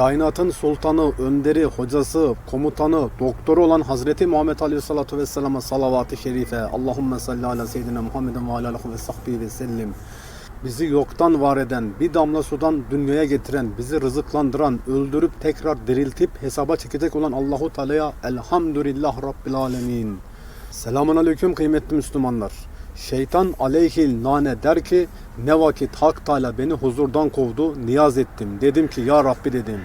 kainatın sultanı, önderi, hocası, komutanı, doktoru olan Hazreti Muhammed Aleyhisselatü Vesselam'a salavat-ı şerife. Allahümme salli ala seyyidina Muhammedin ve ala ve sahbihi ve sellim. Bizi yoktan var eden, bir damla sudan dünyaya getiren, bizi rızıklandıran, öldürüp tekrar diriltip hesaba çekecek olan Allahu Teala'ya elhamdülillah Rabbil Alemin. Selamun Aleyküm kıymetli Müslümanlar. Şeytan aleyhil nane der ki ne vakit Hak Teala beni huzurdan kovdu niyaz ettim. Dedim ki ya Rabbi dedim.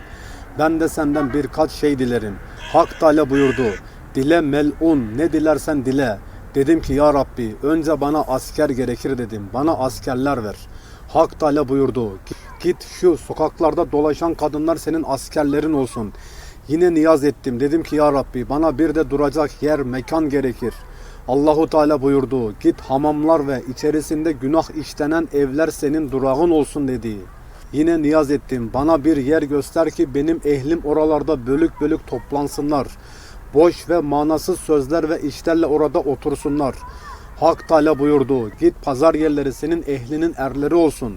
Ben de senden birkaç şey dilerim. Hak Teala buyurdu. Dile melun ne dilersen dile. Dedim ki ya Rabbi önce bana asker gerekir dedim. Bana askerler ver. Hak Teala buyurdu. Git şu sokaklarda dolaşan kadınlar senin askerlerin olsun. Yine niyaz ettim. Dedim ki ya Rabbi bana bir de duracak yer, mekan gerekir. Allahu Teala buyurdu. Git hamamlar ve içerisinde günah işlenen evler senin durağın olsun dedi. Yine niyaz ettim. Bana bir yer göster ki benim ehlim oralarda bölük bölük toplansınlar. Boş ve manasız sözler ve işlerle orada otursunlar. Hak Teala buyurdu. Git pazar yerleri senin ehlinin erleri olsun.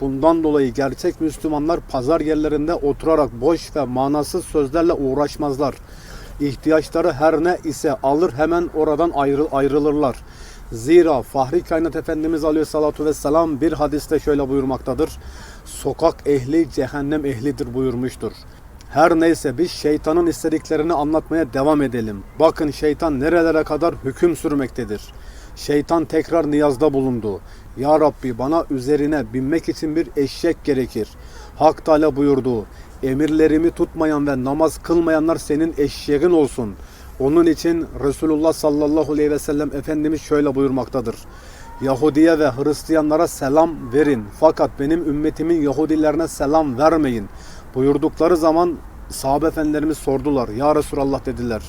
Bundan dolayı gerçek Müslümanlar pazar yerlerinde oturarak boş ve manasız sözlerle uğraşmazlar. İhtiyaçları her ne ise alır hemen oradan ayrı, ayrılırlar. Zira Fahri Kainat Efendimiz Aleyhisselatü Vesselam bir hadiste şöyle buyurmaktadır. Sokak ehli cehennem ehlidir buyurmuştur. Her neyse biz şeytanın istediklerini anlatmaya devam edelim. Bakın şeytan nerelere kadar hüküm sürmektedir. Şeytan tekrar niyazda bulundu. Ya Rabbi bana üzerine binmek için bir eşek gerekir. Hak Teala buyurdu. Emirlerimi tutmayan ve namaz kılmayanlar senin eşeğin olsun. Onun için Resulullah sallallahu aleyhi ve sellem Efendimiz şöyle buyurmaktadır. Yahudiye ve Hristiyanlara selam verin fakat benim ümmetimin Yahudilerine selam vermeyin buyurdukları zaman sahabe efendilerimiz sordular. Ya Resulallah dediler.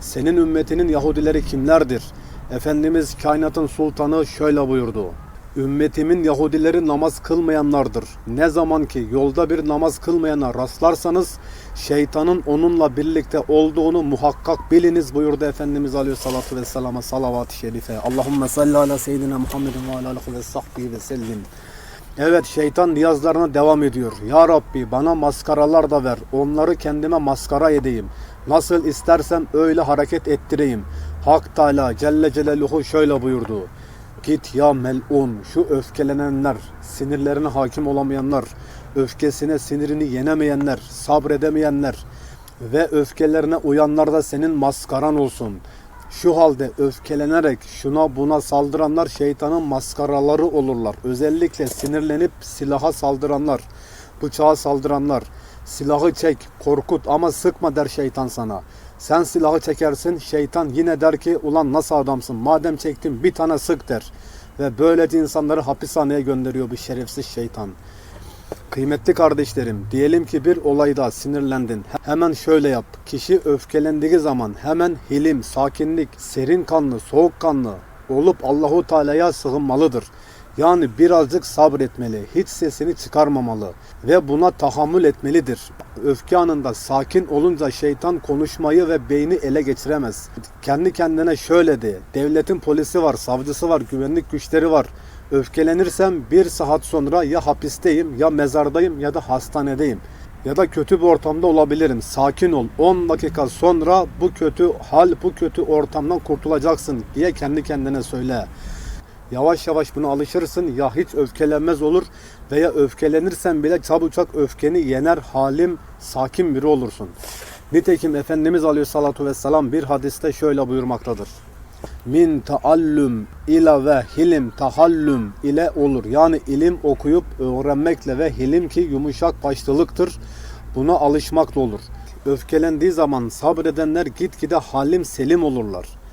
Senin ümmetinin Yahudileri kimlerdir? Efendimiz kainatın sultanı şöyle buyurdu. Ümmetimin Yahudileri namaz kılmayanlardır. Ne zaman ki yolda bir namaz kılmayana rastlarsanız şeytanın onunla birlikte olduğunu muhakkak biliniz buyurdu Efendimiz Aleyhisselatü Vesselam'a salavat-ı şerife. Allahümme salli ala seyyidina Muhammedin ve ala alihi ve sahbihi ve sellim. Evet şeytan niyazlarına devam ediyor. Ya Rabbi bana maskaralar da ver. Onları kendime maskara edeyim. Nasıl istersem öyle hareket ettireyim. Hak Teala Celle Celaluhu şöyle buyurdu. Git ya melun şu öfkelenenler, sinirlerine hakim olamayanlar, öfkesine sinirini yenemeyenler, sabredemeyenler ve öfkelerine uyanlar da senin maskaran olsun. Şu halde öfkelenerek şuna buna saldıranlar şeytanın maskaraları olurlar. Özellikle sinirlenip silaha saldıranlar, bıçağa saldıranlar. Silahı çek, korkut ama sıkma der şeytan sana. Sen silahı çekersin, şeytan yine der ki ulan nasıl adamsın madem çektin bir tane sık der. Ve böylece insanları hapishaneye gönderiyor bu şerefsiz şeytan. Kıymetli kardeşlerim, diyelim ki bir olayda sinirlendin. Hemen şöyle yap. Kişi öfkelendiği zaman hemen hilim, sakinlik, serin kanlı, soğukkanlı olup Allahu Teala'ya sığınmalıdır. Yani birazcık sabretmeli, hiç sesini çıkarmamalı ve buna tahammül etmelidir. Öfke anında sakin olunca şeytan konuşmayı ve beyni ele geçiremez. Kendi kendine şöyle de, devletin polisi var, savcısı var, güvenlik güçleri var. Öfkelenirsem bir saat sonra ya hapisteyim, ya mezardayım ya da hastanedeyim. Ya da kötü bir ortamda olabilirim. Sakin ol. 10 dakika sonra bu kötü hal, bu kötü ortamdan kurtulacaksın diye kendi kendine söyle. Yavaş yavaş buna alışırsın ya hiç öfkelenmez olur veya öfkelenirsen bile çabucak öfkeni yener halim sakin biri olursun. Nitekim Efendimiz Aleyhissalatu Vesselam bir hadiste şöyle buyurmaktadır. Min taallüm ila ve hilim tahallüm ile olur. Yani ilim okuyup öğrenmekle ve hilim ki yumuşak başlılıktır. Buna alışmakla olur. Öfkelendiği zaman sabredenler gitgide halim selim olurlar.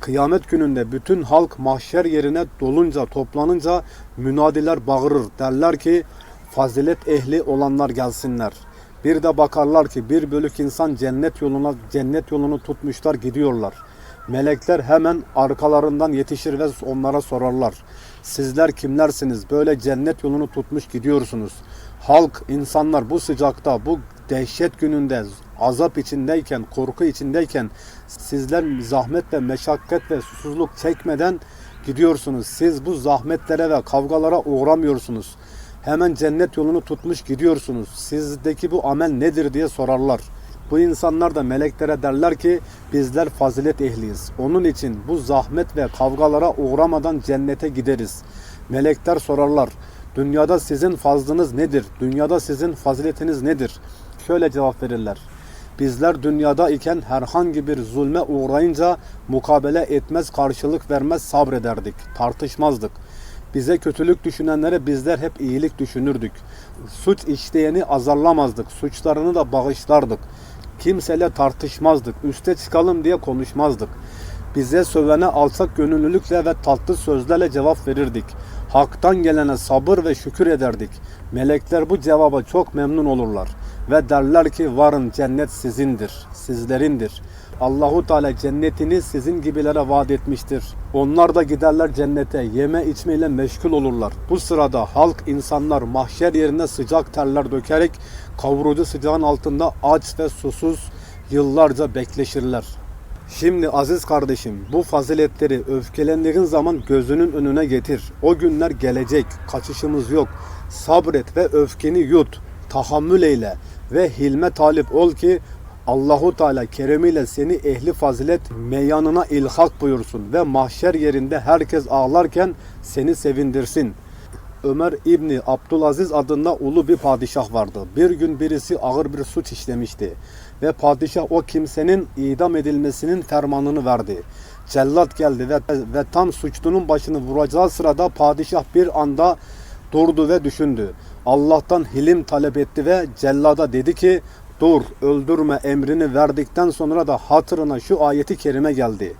Kıyamet gününde bütün halk mahşer yerine dolunca, toplanınca münadiler bağırır. Derler ki fazilet ehli olanlar gelsinler. Bir de bakarlar ki bir bölük insan cennet yoluna cennet yolunu tutmuşlar gidiyorlar. Melekler hemen arkalarından yetişir ve onlara sorarlar. Sizler kimlersiniz? Böyle cennet yolunu tutmuş gidiyorsunuz. Halk, insanlar bu sıcakta, bu dehşet gününde azap içindeyken, korku içindeyken sizler zahmet ve meşakkat ve susuzluk çekmeden gidiyorsunuz. Siz bu zahmetlere ve kavgalara uğramıyorsunuz. Hemen cennet yolunu tutmuş gidiyorsunuz. Sizdeki bu amel nedir diye sorarlar. Bu insanlar da meleklere derler ki bizler fazilet ehliyiz. Onun için bu zahmet ve kavgalara uğramadan cennete gideriz. Melekler sorarlar. Dünyada sizin fazlınız nedir? Dünyada sizin faziletiniz nedir? Şöyle cevap verirler. Bizler dünyada iken herhangi bir zulme uğrayınca mukabele etmez, karşılık vermez, sabrederdik, tartışmazdık. Bize kötülük düşünenlere bizler hep iyilik düşünürdük. Suç işleyeni azarlamazdık, suçlarını da bağışlardık. Kimseyle tartışmazdık, üste çıkalım diye konuşmazdık. Bize sövene alçak gönüllülükle ve tatlı sözlerle cevap verirdik. Hak'tan gelene sabır ve şükür ederdik. Melekler bu cevaba çok memnun olurlar ve derler ki varın cennet sizindir, sizlerindir. Allahu Teala cennetini sizin gibilere vaat etmiştir. Onlar da giderler cennete, yeme içme ile meşgul olurlar. Bu sırada halk insanlar mahşer yerine sıcak terler dökerek kavurucu sıcağın altında aç ve susuz yıllarca bekleşirler. Şimdi aziz kardeşim bu faziletleri öfkelendiğin zaman gözünün önüne getir. O günler gelecek. Kaçışımız yok. Sabret ve öfkeni yut. Tahammül eyle ve hilme talip ol ki Allahu Teala keremiyle seni ehli fazilet meyanına ilhak buyursun ve mahşer yerinde herkes ağlarken seni sevindirsin. Ömer İbni Abdülaziz adında ulu bir padişah vardı. Bir gün birisi ağır bir suç işlemişti ve padişah o kimsenin idam edilmesinin fermanını verdi. Cellat geldi ve, ve tam suçlunun başını vuracağı sırada padişah bir anda durdu ve düşündü. Allah'tan hilim talep etti ve cellada dedi ki dur öldürme emrini verdikten sonra da hatırına şu ayeti kerime geldi.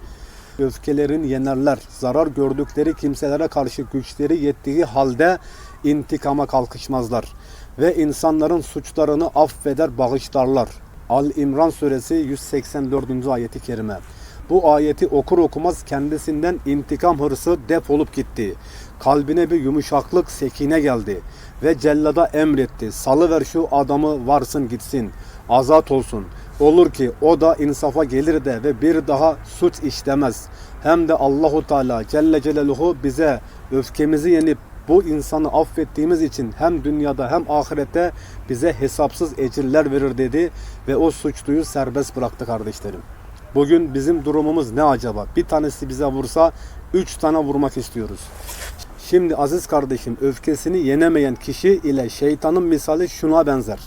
Öfkelerin yenerler, zarar gördükleri kimselere karşı güçleri yettiği halde intikama kalkışmazlar ve insanların suçlarını affeder, bağışlarlar. Al-İmran suresi 184. ayeti kerime. Bu ayeti okur okumaz kendisinden intikam hırsı defolup gitti. Kalbine bir yumuşaklık, sekine geldi ve cellada emretti. Salıver şu adamı varsın gitsin, azat olsun. Olur ki o da insafa gelir de ve bir daha suç işlemez. Hem de Allahu Teala Celle Celaluhu bize öfkemizi yenip bu insanı affettiğimiz için hem dünyada hem ahirette bize hesapsız ecirler verir dedi ve o suçluyu serbest bıraktı kardeşlerim. Bugün bizim durumumuz ne acaba? Bir tanesi bize vursa üç tane vurmak istiyoruz. Şimdi aziz kardeşim öfkesini yenemeyen kişi ile şeytanın misali şuna benzer.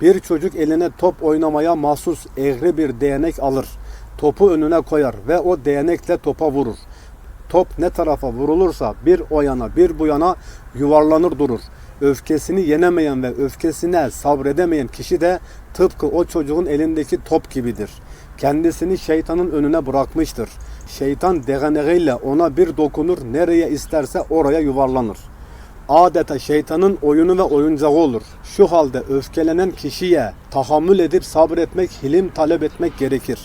Bir çocuk eline top oynamaya mahsus eğri bir değnek alır. Topu önüne koyar ve o değnekle topa vurur. Top ne tarafa vurulursa bir o yana bir bu yana yuvarlanır durur. Öfkesini yenemeyen ve öfkesine sabredemeyen kişi de tıpkı o çocuğun elindeki top gibidir. Kendisini şeytanın önüne bırakmıştır. Şeytan degeneğiyle ona bir dokunur, nereye isterse oraya yuvarlanır. Adeta şeytanın oyunu ve oyuncağı olur. Şu halde öfkelenen kişiye tahammül edip sabretmek, hilim talep etmek gerekir.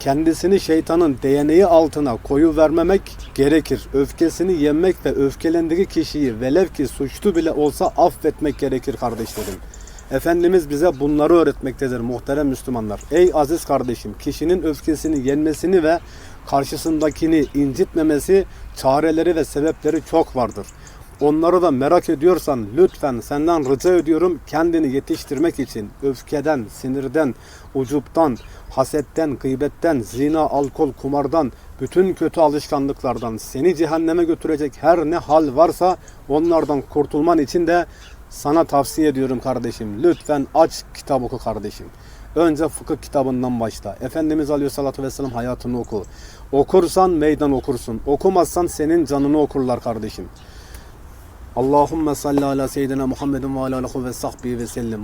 Kendisini şeytanın değneği altına koyu vermemek gerekir. Öfkesini yenmek ve öfkelendiği kişiyi velev ki suçlu bile olsa affetmek gerekir kardeşlerim. Efendimiz bize bunları öğretmektedir muhterem Müslümanlar. Ey aziz kardeşim kişinin öfkesini yenmesini ve karşısındakini incitmemesi çareleri ve sebepleri çok vardır. Onları da merak ediyorsan lütfen senden rica ediyorum kendini yetiştirmek için öfkeden, sinirden, ucuptan, hasetten, gıybetten, zina, alkol, kumardan, bütün kötü alışkanlıklardan seni cehenneme götürecek her ne hal varsa onlardan kurtulman için de sana tavsiye ediyorum kardeşim. Lütfen aç kitap oku kardeşim. Önce fıkıh kitabından başla. Efendimiz Aleyhisselatü Vesselam hayatını oku. Okursan meydan okursun. Okumazsan senin canını okurlar kardeşim. Allahümme salli ala seyyidina Muhammedin ve ala ve sahbihi ve sellem.